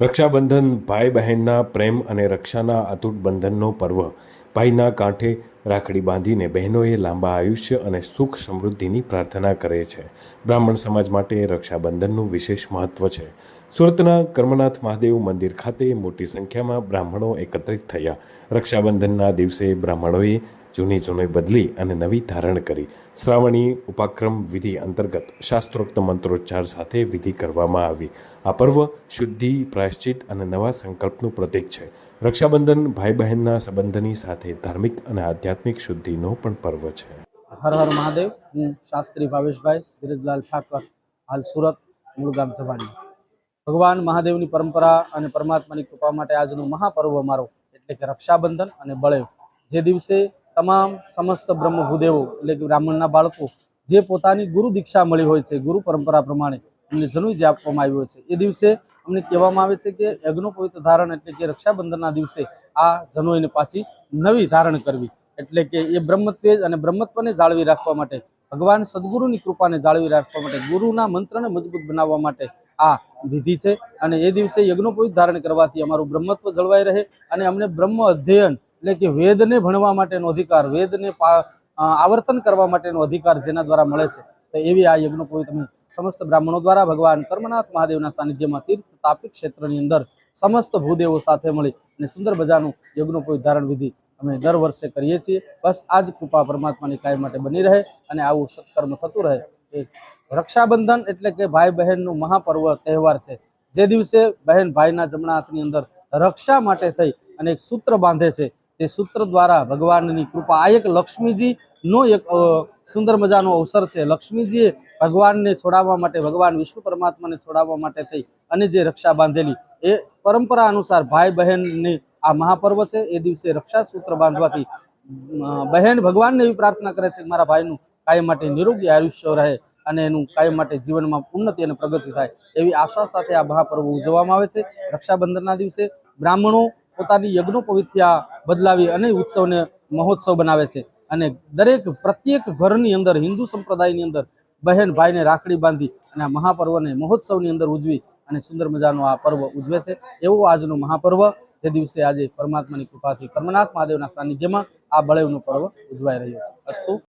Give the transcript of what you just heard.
રક્ષાબંધન ભાઈ બહેનના પ્રેમ અને રક્ષાના અતૂટ બંધનનો પર્વ. ભાઈના કાંઠે રાખડી બાંધીને બહેનોએ લાંબા આયુષ્ય અને સુખ સમૃદ્ધિની પ્રાર્થના કરે છે. બ્રાહ્મણ સમાજ માટે રક્ષાબંધનનું વિશેષ મહત્વ છે. સુરતના કર્મનાથ મહાદેવ મંદિર ખાતે મોટી સંખ્યામાં બ્રાહ્મણો એકત્રિત થયા. રક્ષાબંધનના દિવસે બ્રાહ્મણોએ જૂની જૂની બદલી અને નવી ધારણ કરી. શ્રાવણી ઉપાક્રમ વિધિ અંતર્ગત શાસ્ત્રોક્ત મંત્રોચ્ચાર સાથે વિધિ કરવામાં આવી. આ પર્વ શુદ્ધિ, પ્રાયશ્ચિત અને નવા સંકલ્પનું પ્રતીક છે. રક્ષાબંધન ભાઈ બહેનના સંબંધની સાથે ધાર્મિક અને આધ્યાત્મિક શુદ્ધિનો પણ પર્વ છે. હર હર મહાદેવ. હું શાસ્ત્રી ભાવેશભાઈ, ધીરજલાલ ઠાકર, હાલ સુરત મૂળ ગામ સભાની ભગવાન મહાદેવની પરંપરા અને પરમાત્માની કૃપા માટે આજનો મહાપર્વ અમારો, એટલે કે રક્ષાબંધન અને બળેવ. જે દિવસે તમામ સમસ્ત બ્રહ્મ ભૂદેવો એટલે કે બ્રાહ્મણના બાળકો જે પોતાની ગુરુ દીક્ષા મળી હોય છે, ગુરુ પરંપરા પ્રમાણે એમને જનુ જે આપવામાં આવ્યો છે. એ દિવસે અમને કહેવામાં આવે છે કે યજ્ઞોપવિત ધારણ એટલે કે રક્ષાબંધનના દિવસે આ જનોઈને પાછી નવી ધારણ કરવી. એટલે કે એ બ્રહ્મત્વેજ અને બ્રહ્મત્વને જાળવી રાખવા માટે, ભગવાન સદગુરુની કૃપાને જાળવી રાખવા માટે, ગુરુના મંત્રને મજબૂત બનાવવા માટે આ વિધિ છે. અને એ દિવસે યજ્ઞોપવિત ધારણ કરવાથી અમારું બ્રહ્મત્વ જળવાઈ રહે અને અમને બ્રહ્મ અધ્યયન એટલે કે વેદને ભણવા માટેનો અધિકાર, વેદને આવર્તન કરવા માટેનો અધિકાર જેના દ્વારા મળે છે. તો એવી આ યજ્ઞોપવિત તમે સમસ્ત બ્રાહ્મણો દ્વારા ભગવાન કર્મનાથ મહાદેવના સાનિધ્યમાં તીર્થ તાપી ક્ષેત્રની અંદર સમસ્ત ભૂદેવો સાથે મળી અને સુંદર મજાનું યજ્ઞોપવિત ધારણ વિધિ અમે દર વર્ષે કરીએ છીએ. બસ આ જ કૃપા પરમાત્માની કાયમ માટે બની રહે અને આવું સત્કર્મ થતું રહે. એ રક્ષાબંધન એટલે કે ભાઈ બહેનનું મહાપર્વ તહેવાર છે. જે દિવસે બહેન ભાઈના જમણા હાથની અંદર રક્ષા માટે થઈ અને એક સૂત્ર બાંધે છે. તે સૂત્ર દ્વારા ભગવાનની કૃપા. આ એક લક્ષ્મીજીનો એક સુંદર મજાનો અવસર છે. લક્ષ્મીજીએ ભગવાનને છોડાવવા માટે, ભગવાન વિષ્ણુ પરમાત્માને છોડાવવા માટે થઈ અને જે રક્ષા બાંધેલી, એ પરંપરા અનુસાર ભાઈ બહેનની આ મહાપર્વ છે. એ દિવસે રક્ષા સૂત્ર બાંધવાથી બહેન ભગવાનને એવી પ્રાર્થના કરે છે કે મારા ભાઈનું કાયમ માટે નિરોગી આયુષ્ય રહે અને એનું કાયમ માટે જીવનમાં ઉન્નતિ અને પ્રગતિ થાય એવી આશા સાથે આ મહાપર્વ ઉજવવામાં આવે છે. રક્ષાબંધનના દિવસે બ્રાહ્મણો પોતાની યજ્ઞોપવિત્યા બદલાવી અને ઉત્સવને મહોત્સવ બનાવે છે. અને દરેક પ્રત્યેક ઘરની અંદર, હિન્દુ સંપ્રદાયની અંદર બહેન ભાઈને રાખડી બાંધી અને આ મહાપર્વને મહોત્સવની અંદર ઉજવી અને સુંદર મજાનો આ પર્વ ઉજવે છે. એવો આજનો મહાપર્વ જે દિવસે આજે પરમાત્માની કૃપાથી કર્મનાથ મહાદેવના સાનિધ્યમાં આ બળેવનો પર્વ ઉજવાઈ રહ્યો છે. અસ્તુ